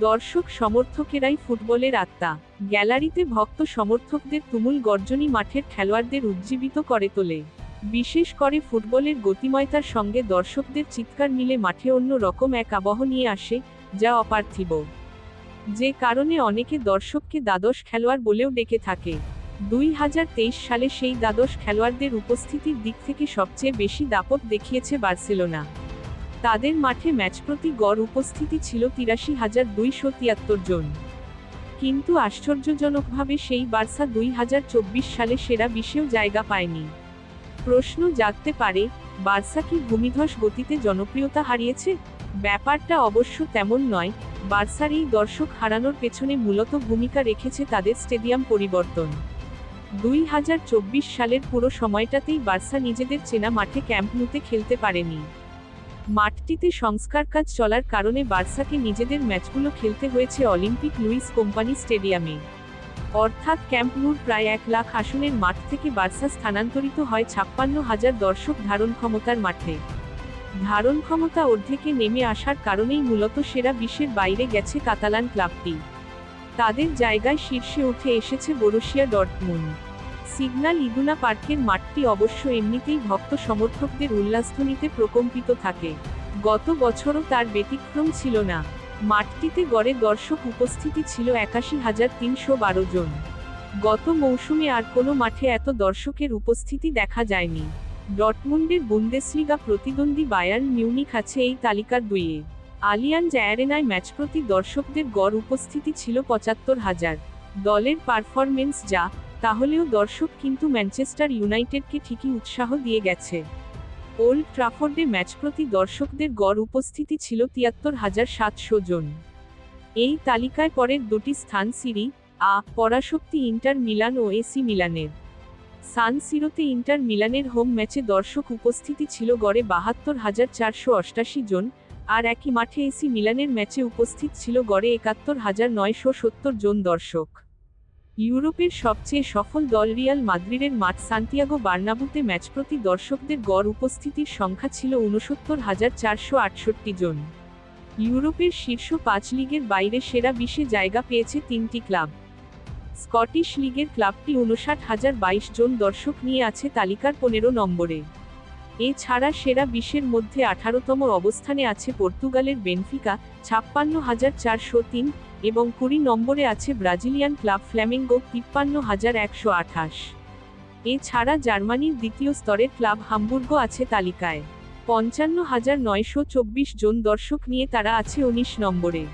দর্শক সমর্থকেরাই ফুটবলের আত্মা। গ্যালারিতে ভক্ত সমর্থকদের তুমুল গর্জনী মাঠের খেলোয়াড়দের উজ্জীবিত করে তোলে। বিশেষ করে ফুটবলের গতিময়তার সঙ্গে দর্শকদের চিৎকার মিলে মাঠে অন্য রকম এক আবহ নিয়ে আসে, যা অপার্থিব। যে কারণে অনেকে দর্শককে দ্বাদশ খেলোয়াড় বলেও ডেকে থাকে। দুই হাজার তেইশ সালে সেই দ্বাদশ খেলোয়াড়দের উপস্থিতির দিক থেকে সবচেয়ে বেশি দাপট দেখিয়েছে বার্সেলোনা। তাদের মাঠে ম্যাচ প্রতি গড় উপস্থিতি ছিল তিরাশি হাজার দুইশো তিয়াত্তর জন। কিন্তু আশ্চর্যজনকভাবে সেই বার্সা দুই হাজার চব্বিশ সালে সেরা বিশেও জায়গা পায়নি। প্রশ্ন জাগতে পারে, বার্সা কি ভূমিধস গতিতে জনপ্রিয়তা হারিয়েছে? ব্যাপারটা অবশ্য তেমন নয়, বার্সার এই দর্শক হারানোর পেছনে মূলত ভূমিকা রেখেছে তাদের স্টেডিয়াম পরিবর্তন। দুই হাজার চব্বিশ সালের পুরো সময়টাতেই বার্সা নিজেদের চেনা মাঠে ক্যাম্প নুতে খেলতে পারেনি। মাঠটিতে সংস্কার কাজ চলার কারণে বার্সাকে নিজেদের ম্যাচগুলো খেলতে হয়েছে অলিম্পিক লুইস কোম্পানি স্টেডিয়ামে। অর্থাৎ ক্যাম্প নুর প্রায় এক লাখ আসনের মাঠ থেকে বার্সা স্থানান্তরিত হয় ছাপ্পান্ন হাজার দর্শক ধারণ ক্ষমতার মাঠে। ধারণ ক্ষমতা অর্ধেকে নেমে আসার কারণেই মূলত সেরা বিশ্বের বাইরে গেছে কাতালান ক্লাবটি। তাদের জায়গায় শীর্ষে উঠে এসেছে বরুশিয়া ডটমুন সিগন্যাল ইগুনা পার্কের মাঠটি অবশ্য এমনিতেই ভক্ত সমর্থকদের উল্লাসধ্বনিতে প্রকম্পিত থাকে। গত বছরও তার ব্যতিক্রম ছিল না। মাঠটিতে গড়ে দর্শক উপস্থিতি ছিল একাশি হাজার তিনশো বারো জন। গত মৌসুমে আর কোনো মাঠে এত দর্শকের উপস্থিতি দেখা যায়নি। ডটমুন্ডের বুন্দেসলিগা প্রতিদ্বন্দ্বী বায়ার মিউনিক আছে এই তালিকার দুইয়ে। আলিয়ান অ্যারেনায় ম্যাচ প্রতি দর্শকদের গড় উপস্থিতি ছিল পঁচাত্তর হাজার। দলের পারফরমেন্স যা তাহলেও দর্শক কিন্তু ম্যানচেস্টার ইউনাইটেডকে ঠিকই উৎসাহ দিয়ে গেছে। ওল্ড ট্রাফোর্ডে ম্যাচ প্রতি দর্শকদের গড় উপস্থিতি ছিল তিয়াত্তর হাজার সাতশো জন। এই তালিকায় পরের দুটি স্থান সিরি, আ, পরাশক্তি ইন্টার মিলান ও এসি মিলানের। সান সিরোতে ইন্টার মিলানের হোম ম্যাচে দর্শক উপস্থিতি ছিল গড়ে বাহাত্তর হাজার চারশো অষ্টাশি জন, আর একই মাঠে এসি মিলানের ম্যাচে উপস্থিত ছিল গড়ে একাত্তর হাজার নয়শো সত্তর জন দর্শক। ইউরোপের সবচেয়ে সফল দল রিয়াল মাদ্রিদের মাঠ সান্তিয়াগো বার্নাবুতে ম্যাচ প্রতি দর্শকদের গড় উপস্থিতির সংখ্যা ছিল উনসত্তর হাজার চারশো আটষট্টি জন। ইউরোপের শীর্ষ পাঁচ লিগের বাইরে সেরা বিশে জায়গা পেয়েছে তিনটি ক্লাব। স্কটিশ লিগের ক্লাবটি উনষাট হাজার বাইশ জন দর্শক নিয়ে আছে তালিকার পনেরো নম্বরে। এছাড়া সেরা বিশের মধ্যে আঠারোতম অবস্থানে আছে পর্তুগালের বেনফিকা, ছাপ্পান্ন হাজার চারশো তিন এবং কুড়ি নম্বরে আছে ব্রাজিলিয়ান ক্লাব ফ্ল্যামিঙ্গো তিপ্পান্ন হাজার একশো আঠাশ। এছাড়া জার্মানির দ্বিতীয় স্তরের ক্লাব হামবুর্গো আছে তালিকায়। পঞ্চান্ন হাজার নয়শো চব্বিশ জন দর্শক নিয়ে তারা আছে উনিশ নম্বরে।